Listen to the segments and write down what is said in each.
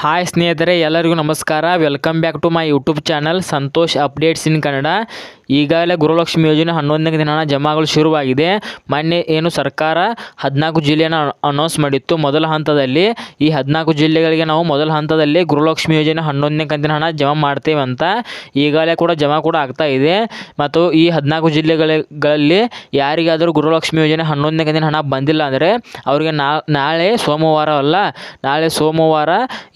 Hi ಸ್ನೇಹಿತರೆ, ಎಲ್ಲರಿಗೂ ನಮಸ್ಕಾರ. Welcome back to my YouTube channel Santosh updates in Kannada ಈಗಾಗಲೇ ಗೃಹಲಕ್ಷ್ಮಿ ಯೋಜನೆ ಹನ್ನೊಂದನೇ ದಿನ ಜಮಾಗಳು ಶುರುವಾಗಿದೆ. ಮೊನ್ನೆ ಏನು ಸರ್ಕಾರ ಹದಿನಾಲ್ಕು ಜಿಲ್ಲೆಯನ್ನು ಅನೌನ್ಸ್ ಮಾಡಿತ್ತು. ಮೊದಲ ಹಂತದಲ್ಲಿ ಈ ಹದಿನಾಲ್ಕು ಜಿಲ್ಲೆಗಳಿಗೆ ನಾವು ಮೊದಲ ಹಂತದಲ್ಲಿ ಗೃಹಲಕ್ಷ್ಮಿ ಯೋಜನೆ ಹನ್ನೊಂದನೇ ಕಂತಿನ ಹಣ ಜಮಾ ಮಾಡ್ತೇವೆ ಅಂತ ಈಗಾಗಲೇ ಕೂಡ ಜಮಾ ಕೂಡ ಆಗ್ತಾ ಇದೆ. ಮತ್ತು ಈ ಹದಿನಾಲ್ಕು ಜಿಲ್ಲೆಗಳಲ್ಲಿ ಯಾರಿಗಾದರೂ ಗೃಹಲಕ್ಷ್ಮಿ ಯೋಜನೆ ಹನ್ನೊಂದನೇ ಕಂತಿನ ಹಣ ಬಂದಿಲ್ಲ ಅಂದರೆ, ಅವರಿಗೆ ನಾಳೆ ಸೋಮವಾರ ಅಲ್ಲ, ನಾಳೆ ಸೋಮವಾರ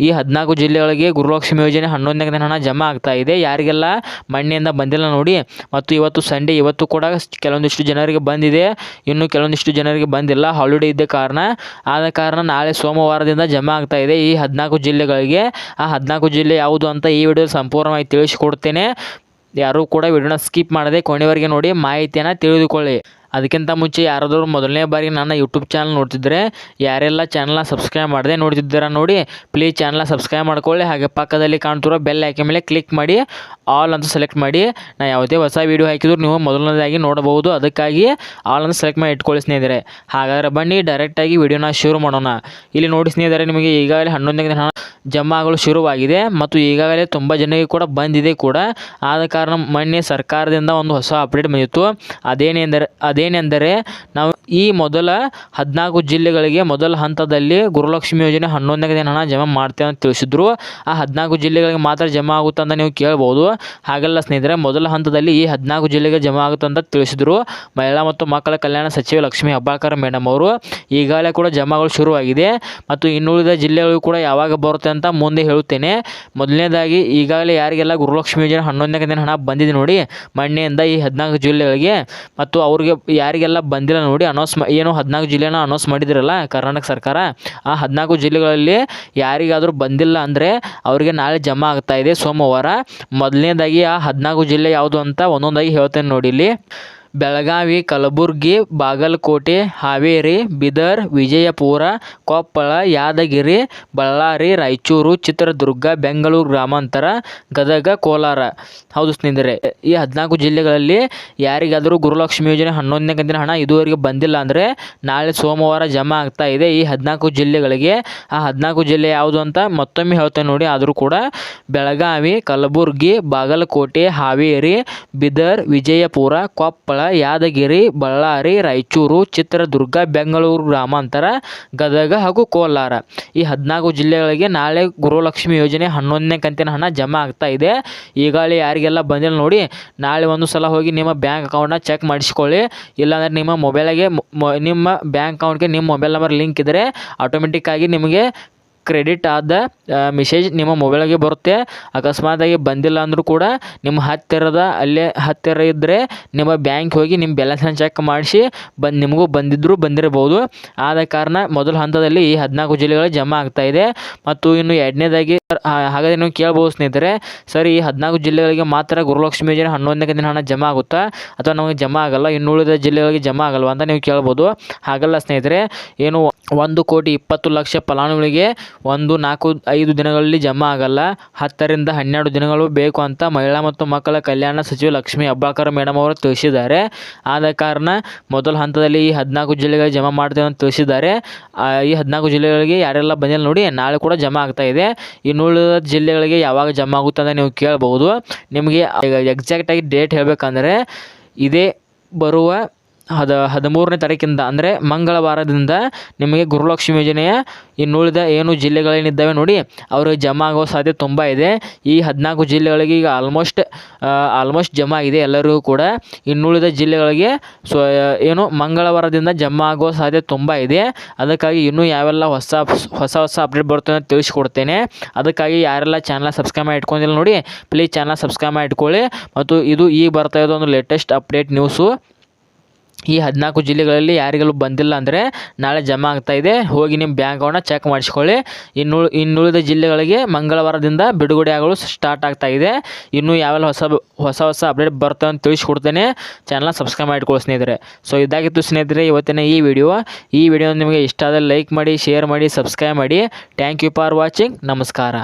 ಈ ಹದಿನಾಲ್ಕು ಜಿಲ್ಲೆಗಳಿಗೆ ಗುರುಲಕ್ಷ್ಮಿ ಯೋಜನೆ ಹನ್ನೊಂದನೇ ದಿನ ಹಣ ಜಮಾ ಆಗ್ತಾ ಇದೆ. ಯಾರಿಗೆಲ್ಲ ಮಣ್ಣಿನಿಂದ ಬಂದಿಲ್ಲ ನೋಡಿ. ಮತ್ತು ಇವತ್ತು ಸಂಡೇ, ಇವತ್ತು ಕೂಡ ಕೆಲವೊಂದಿಷ್ಟು ಜನರಿಗೆ ಬಂದಿದೆ. ಇನ್ನು ಕೆಲವೊಂದಿಷ್ಟು ಜನರಿಗೆ ಬಂದಿಲ್ಲ. ಹಾಲಿಡೇ ಇದ್ದ ಕಾರಣ. ಆದ ಕಾರಣ ನಾಳೆ ಸೋಮವಾರದಿಂದ ಜಮಾ ಆಗ್ತಾ ಇದೆ ಈ ಹದಿನಾಲ್ಕು ಜಿಲ್ಲೆಗಳಿಗೆ. ಆ ಹದಿನಾಲ್ಕು ಜಿಲ್ಲೆ ಯಾವುದು ಅಂತ ಈ ವಿಡಿಯೋ ಸಂಪೂರ್ಣವಾಗಿ ತಿಳಿಸಿಕೊಡ್ತೇನೆ. ಯಾರೂ ಕೂಡ ವಿಡಿಯೋನ ಸ್ಕಿಪ್ ಮಾಡದೆ ಕೊನೆವರೆಗೆ ನೋಡಿ ಮಾಹಿತಿಯನ್ನು ತಿಳಿದುಕೊಳ್ಳಿ. ಅದಕ್ಕಿಂತ ಮುಂಚೆ ಯಾರಾದರೂ ಮೊದಲನೇ ಬಾರಿ ನನ್ನ ಯೂಟ್ಯೂಬ್ ಚಾನಲ್ ನೋಡ್ತಿದ್ದರೆ ಯಾರೆಲ್ಲ ಚಾನಲ್ನ ಸಬ್ಸ್ಕ್ರೈಬ್ ಮಾಡದೆ ನೋಡ್ತಿದ್ದೀರಾ ನೋಡಿ ಪ್ಲೀಸ್ ಚಾನಲ್ನ ಸಬ್ಸ್ಕ್ರೈಬ್ ಮಾಡ್ಕೊಳ್ಳಿ. ಹಾಗೆ ಪಕ್ಕದಲ್ಲಿ ಕಾಣ್ತಿರೋ ಬೆಲ್ ಆಯ್ಕೆ ಮೇಲೆ ಕ್ಲಿಕ್ ಮಾಡಿ ಆಲ್ ಅಂತ ಸೆಲೆಕ್ಟ್ ಮಾಡಿ. ನಾನು ಯಾವುದೇ ಹೊಸ ವೀಡಿಯೋ ಹಾಕಿದ್ರು ನೀವು ಮೊದಲನೇದಾಗಿ ನೋಡಬಹುದು. ಅದಕ್ಕಾಗಿ ಆಲ್ ಅಂತ ಸೆಲೆಕ್ಟ್ ಮಾಡಿ ಇಟ್ಕೊಳ್ಳಿ ಸ್ನೇಹಿತರೆ. ಹಾಗಾದರೆ ಬನ್ನಿ ಡೈರೆಕ್ಟಾಗಿ ವೀಡಿಯೋನ ಶುರು ಮಾಡೋಣ. ಇಲ್ಲಿ ನೋಡಿ ಸ್ನೇಹಿತರೆ, ನಿಮಗೆ ಈಗಾಗಲೇ ಹನ್ನೊಂದನೇ ದಿನ ಜಮಾ ಆಗಲು ಶುರುವಾಗಿದೆ ಮತ್ತು ಈಗಾಗಲೇ ತುಂಬ ಜನರಿಗೆ ಕೂಡ ಬಂದಿದೆ ಕೂಡ. ಆದ ಕಾರಣ ಮೊನ್ನೆ ಸರ್ಕಾರದಿಂದ ಒಂದು ಹೊಸ ಅಪ್ಡೇಟ್ ಬಂದಿತ್ತು. ಅದೇನೆಂದರೆ ಅದೇ ಅದೇನೆಂದರೆ ನಾವು ಈ ಮೊದಲ ಹದಿನಾಲ್ಕು ಜಿಲ್ಲೆಗಳಿಗೆ ಮೊದಲ ಹಂತದಲ್ಲಿ ಗುರುಲಕ್ಷ್ಮಿ ಯೋಜನೆ ಹನ್ನೊಂದನೇ ದಿನ ಹಣ ಜಮಾ ಮಾಡ್ತೇವೆ ಅಂತ ತಿಳಿಸಿದ್ರು. ಆ ಹದಿನಾಲ್ಕು ಜಿಲ್ಲೆಗಳಿಗೆ ಮಾತ್ರ ಜಮಾ ಆಗುತ್ತೆ ಅಂತ ನೀವು ಕೇಳ್ಬೋದು. ಹಾಗೆಲ್ಲ ಸ್ನೇಹಿತರೆ, ಮೊದಲ ಹಂತದಲ್ಲಿ ಈ ಹದಿನಾಲ್ಕು ಜಿಲ್ಲೆಗೆ ಜಮಾ ಆಗುತ್ತೆ ಅಂತ ತಿಳಿಸಿದ್ರು. ಮಹಿಳಾ ಮತ್ತು ಮಕ್ಕಳ ಕಲ್ಯಾಣ ಸಚಿವೆ ಲಕ್ಷ್ಮೀ ಹೆಬ್ಬಾಳ್ಕರ್ ಮೇಡಮ್ ಅವರು. ಈಗಾಗಲೇ ಕೂಡ ಜಮಾಗಳು ಶುರುವಾಗಿದೆ ಮತ್ತು ಇನ್ನುಳಿದ ಜಿಲ್ಲೆಗಳು ಕೂಡ ಯಾವಾಗ ಬರುತ್ತೆ ಅಂತ ಮುಂದೆ ಹೇಳುತ್ತೇನೆ. ಮೊದಲನೇದಾಗಿ, ಈಗಾಗಲೇ ಯಾರಿಗೆಲ್ಲ ಗುರುಲಕ್ಷ್ಮಿ ಯೋಜನೆ ಹನ್ನೊಂದನೇ ದಿನ ಹಣ ಬಂದಿದೆ ನೋಡಿ, ಮಣ್ಣೆಯಿಂದ ಈ ಹದಿನಾಲ್ಕು ಜಿಲ್ಲೆಗಳಿಗೆ ಮತ್ತು ಅವ್ರಿಗೆ ಯಾರಿಗೆಲ್ಲ ಬಂದಿಲ್ಲ ನೋಡಿ ಅನೌನ್ಸ್ ಏನು ಹದಿನಾಲ್ಕು ಜಿಲ್ಲೆನ ಅನೌನ್ಸ್ ಮಾಡಿದಿರಲ್ಲ ಕರ್ನಾಟಕ ಸರ್ಕಾರ, ಆ ಹದಿನಾಲ್ಕು ಜಿಲ್ಲೆಗಳಲ್ಲಿ ಯಾರಿಗಾದರೂ ಬಂದಿಲ್ಲ ಅಂದರೆ ಅವರಿಗೆ ನಾಳೆ ಜಮಾ ಆಗ್ತಾ ಇದೆ ಸೋಮವಾರ. ಮೊದಲನೇದಾಗಿ ಆ ಹದಿನಾಲ್ಕು ಜಿಲ್ಲೆ ಯಾವುದು ಅಂತ ಒಂದೊಂದಾಗಿ ಹೇಳ್ತೇನೆ ನೋಡಿ ಇಲ್ಲಿ. ಬೆಳಗಾವಿ, ಕಲಬುರ್ಗಿ, ಬಾಗಲಕೋಟೆ, ಹಾವೇರಿ, ಬೀದರ್, ವಿಜಯಪುರ, ಕೊಪ್ಪಳ, ಯಾದಗಿರಿ, ಬಳ್ಳಾರಿ, ರಾಯಚೂರು, ಚಿತ್ರದುರ್ಗ, ಬೆಂಗಳೂರು ಗ್ರಾಮಾಂತರ, ಗದಗ, ಕೋಲಾರ. ಹೌದು ಸ್ನೇಹಿತರೆ, ಈ ಹದಿನಾಲ್ಕು ಜಿಲ್ಲೆಗಳಲ್ಲಿ ಯಾರಿಗಾದರೂ ಗುರುಲಕ್ಷ್ಮಿ ಯೋಜನೆ ಹನ್ನೊಂದನೇ ಕಂತಿನ ಹಣ ಇದುವರೆಗೆ ಬಂದಿಲ್ಲ ಅಂದರೆ ನಾಳೆ ಸೋಮವಾರ ಜಮಾ ಆಗ್ತಾ ಇದೆ ಈ ಹದಿನಾಲ್ಕು ಜಿಲ್ಲೆಗಳಿಗೆ. ಆ ಹದಿನಾಲ್ಕು ಜಿಲ್ಲೆ ಯಾವುದು ಅಂತ ಮತ್ತೊಮ್ಮೆ ಹೇಳ್ತೇನೆ ನೋಡಿ, ಆದರೂ ಕೂಡ ಬೆಳಗಾವಿ, ಕಲಬುರ್ಗಿ, ಬಾಗಲಕೋಟೆ, ಹಾವೇರಿ, ಬೀದರ್, ವಿಜಯಪುರ, ಕೊಪ್ಪಳ ಯಾದಗಿರಿ, ಬಳ್ಳಾರಿ, ರಾಯಚೂರು, ಚಿತ್ರದುರ್ಗ, ಬೆಂಗಳೂರು ಗ್ರಾಮಾಂತರ, ಗದಗ ಹಾಗೂ ಕೋಲಾರ. ಈ ಹದಿನಾಲ್ಕು ಜಿಲ್ಲೆಗಳಿಗೆ ನಾಳೆ ಗುರುಲಕ್ಷ್ಮಿ ಯೋಜನೆ ಹನ್ನೊಂದನೇ ಕಂತಿನ ಹಣ ಜಮಾ ಆಗ್ತಾ ಇದೆ. ಈಗಾಗಲೇ ಯಾರಿಗೆಲ್ಲ ಬಂದಿಲ್ಲ ನೋಡಿ, ನಾಳೆ ಒಂದು ಸಲ ಹೋಗಿ ನಿಮ್ಮ ಬ್ಯಾಂಕ್ ಅಕೌಂಟ್ನ ಚೆಕ್ ಮಾಡಿಸ್ಕೊಳ್ಳಿ. ಇಲ್ಲಾಂದರೆ ನಿಮ್ಮ ಮೊಬೈಲಿಗೆ ನಿಮ್ಮ ಬ್ಯಾಂಕ್ ಅಕೌಂಟ್ಗೆ ನಿಮ್ಮ ಮೊಬೈಲ್ ನಂಬರ್ ಲಿಂಕ್ ಇದ್ದರೆ ಆಟೋಮೆಟಿಕ್ಕಾಗಿ ನಿಮಗೆ ಕ್ರೆಡಿಟ್ ಆದ ಮೆಸೇಜ್ ನಿಮ್ಮ ಮೊಬೈಲ್ಗೆ ಬರುತ್ತೆ. ಅಕಸ್ಮಾತಾಗಿ ಬಂದಿಲ್ಲ ಅಂದರೂ ಕೂಡ ನಿಮ್ಮ ಹತ್ತಿರದ, ಅಲ್ಲೇ ಹತ್ತಿರ ಇದ್ದರೆ ನಿಮ್ಮ ಬ್ಯಾಂಕ್ ಹೋಗಿ ನಿಮ್ಮ ಬ್ಯಾಲೆನ್ಸನ್ನು ಚೆಕ್ ಮಾಡಿಸಿ ಬಂದು ನಿಮಗೂ ಬಂದಿದ್ದರೂ ಬಂದಿರಬಹುದು. ಆದ ಕಾರಣ ಮೊದಲ ಹಂತದಲ್ಲಿ ಈ ಹದಿನಾಲ್ಕು ಜಿಲ್ಲೆಗಳು ಜಮಾ ಆಗ್ತಾ ಇದೆ. ಮತ್ತು ಇನ್ನು ಎರಡನೇದಾಗಿ ಹಾಗಾದರೆ ನೀವು ಕೇಳ್ಬೋದು ಸ್ನೇಹಿತರೆ, ಸರ್, ಈ ಹದಿನಾಲ್ಕು ಜಿಲ್ಲೆಗಳಿಗೆ ಮಾತ್ರ ಗುರುಲಕ್ಷ್ಮಿ ಯೋಜನೆ ಹನ್ನೊಂದನೇ ದಿನ ಹಣ ಜಮಾ ಆಗುತ್ತಾ? ಅಥವಾ ನಮಗೆ ಜಮಾ ಆಗಲ್ಲ ಇನ್ನುಳಿದ ಜಿಲ್ಲೆಗಳಿಗೆ ಜಮಾ ಆಗಲ್ವಾ ಅಂತ ನೀವು ಕೇಳ್ಬೋದು. ಹಾಗಲ್ಲ ಸ್ನೇಹಿತರೆ, ಏನು ಒಂದು ಕೋಟಿ ಇಪ್ಪತ್ತು ಲಕ್ಷ ಫಲಾನುಭವಿಗಳಿಗೆ ಒಂದು ನಾಲ್ಕು ಐದು ದಿನಗಳಲ್ಲಿ ಜಮಾ ಆಗಲ್ಲ. ಹತ್ತರಿಂದ ಹನ್ನೆರಡು ದಿನಗಳು ಬೇಕು ಅಂತ ಮಹಿಳಾ ಮತ್ತು ಮಕ್ಕಳ ಕಲ್ಯಾಣ ಸಚಿವೆ ಲಕ್ಷ್ಮೀ ಹೆಬ್ಬಾಳ್ಕರ್ ಮೇಡಮ್ ಅವರು ತಿಳಿಸಿದ್ದಾರೆ. ಆದ ಕಾರಣ ಮೊದಲ ಹಂತದಲ್ಲಿ ಈ ಹದಿನಾಲ್ಕು ಜಿಲ್ಲೆಗಳಿಗೆ ಜಮಾ ಮಾಡ್ತೇವೆ ಅಂತ ತಿಳಿಸಿದ್ದಾರೆ. ಈ ಹದಿನಾಲ್ಕು ಜಿಲ್ಲೆಗಳಿಗೆ ಯಾರೆಲ್ಲ ಬಂದಿಲ್ಲ ನೋಡಿ, ನಾಳೆ ಕೂಡ ಜಮಾ ಆಗ್ತಾ ಇದೆ. ಇನ್ನುಳಿದ ಜಿಲ್ಲೆಗಳಿಗೆ ಯಾವಾಗ ಜಮಾ ಆಗುತ್ತೆ ಅಂತ ನೀವು ಕೇಳ್ಬೋದು. ನಿಮಗೆ ಎಕ್ಸಾಕ್ಟಾಗಿ ಡೇಟ್ ಹೇಳಬೇಕಂದ್ರೆ ಇದೇ ಬರುವ ಹದ ಹದಿಮೂರನೇ ತಾರೀಕಿಂದ, ಅಂದರೆ ಮಂಗಳವಾರದಿಂದ ನಿಮಗೆ ಗುರುಲಕ್ಷ್ಮಿ ಯೋಜನೆಯ ಇನ್ನುಳಿದ ಏನು ಜಿಲ್ಲೆಗಳೇನಿದ್ದಾವೆ ನೋಡಿ ಅವರು ಜಮಾ ಆಗೋ ಸಾಧ್ಯತೆ ತುಂಬ ಇದೆ. ಈ ಹದಿನಾಲ್ಕು ಜಿಲ್ಲೆಗಳಿಗೆ ಈಗ ಆಲ್ಮೋಸ್ಟ್ ಆಲ್ಮೋಸ್ಟ್ ಜಮಾ ಆಗಿದೆ. ಎಲ್ಲರಿಗೂ ಕೂಡ ಇನ್ನುಳಿದ ಜಿಲ್ಲೆಗಳಿಗೆ ಸೊ ಏನು ಮಂಗಳವಾರದಿಂದ ಜಮಾ ಆಗೋ ಸಾಧ್ಯತೆ ತುಂಬ ಇದೆ. ಅದಕ್ಕಾಗಿ ಇನ್ನೂ ಯಾವೆಲ್ಲ ಹೊಸ ಹೊಸ ಹೊಸ ಅಪ್ಡೇಟ್ ಬರುತ್ತೆ ಅಂತ ತಿಳಿಸ್ಕೊಡ್ತೇನೆ. ಅದಕ್ಕಾಗಿ ಯಾರೆಲ್ಲ ಚಾನಲ್ ಸಬ್ಸ್ಕ್ರೈಬ್ ಮಾಡಿ ಇಟ್ಕೊಂಡಿಲ್ಲ ನೋಡಿ ಪ್ಲೀಸ್ ಚಾನಲ್ ಸಬ್ಸ್ಕ್ರೈಬ್ ಮಾಡಿ ಇಟ್ಕೊಳ್ಳಿ. ಮತ್ತು ಇದು ಈಗ ಬರ್ತಾ ಇರೋದು ಒಂದು ಲೇಟೆಸ್ಟ್ ಅಪ್ಡೇಟ್ ನ್ಯೂಸು ಈ ಹದಿನಾಲ್ಕು ಜಿಲ್ಲೆಗಳಲ್ಲಿ ಯಾರಿಗೆಲ್ಲೂ ಬಂದಿಲ್ಲ ಅಂದರೆ ನಾಳೆ ಜಮಾ ಇದೆ. ಹೋಗಿ ನಿಮ್ಮ ಬ್ಯಾಂಕ್ ಚೆಕ್ ಮಾಡಿಸ್ಕೊಳ್ಳಿ. ಇನ್ನು ಇನ್ನುಳಿದ ಜಿಲ್ಲೆಗಳಿಗೆ ಮಂಗಳವಾರದಿಂದ ಬಿಡುಗಡೆ ಆಗಲು ಸ್ಟಾರ್ಟ್ ಇದೆ. ಇನ್ನೂ ಯಾವೆಲ್ಲ ಹೊಸ ಹೊಸ ಹೊಸ ಅಪ್ಡೇಟ್ ಬರ್ತವೆ ಅಂತ ತಿಳಿಸ್ಕೊಡ್ತೇನೆ. ಚಾನಲ್ನ ಸಬ್ಸ್ಕ್ರೈಬ್ ಮಾಡಿಕೊಳ್ಳಿ ಸ್ನೇಹಿತರೆ. ಸೊ ಇದಾಗಿತ್ತು ಸ್ನೇಹಿತರೆ, ಇವತ್ತಿನ ಈ ವಿಡಿಯೋ ಈ ವಿಡಿಯೋ ನಿಮಗೆ ಇಷ್ಟ ಆದರೆ ಲೈಕ್ ಮಾಡಿ ಶೇರ್ ಮಾಡಿ ಸಬ್ಸ್ಕ್ರೈಬ್ ಮಾಡಿ. ಥ್ಯಾಂಕ್ ಯು ಫಾರ್ ವಾಚಿಂಗ್ ನಮಸ್ಕಾರ.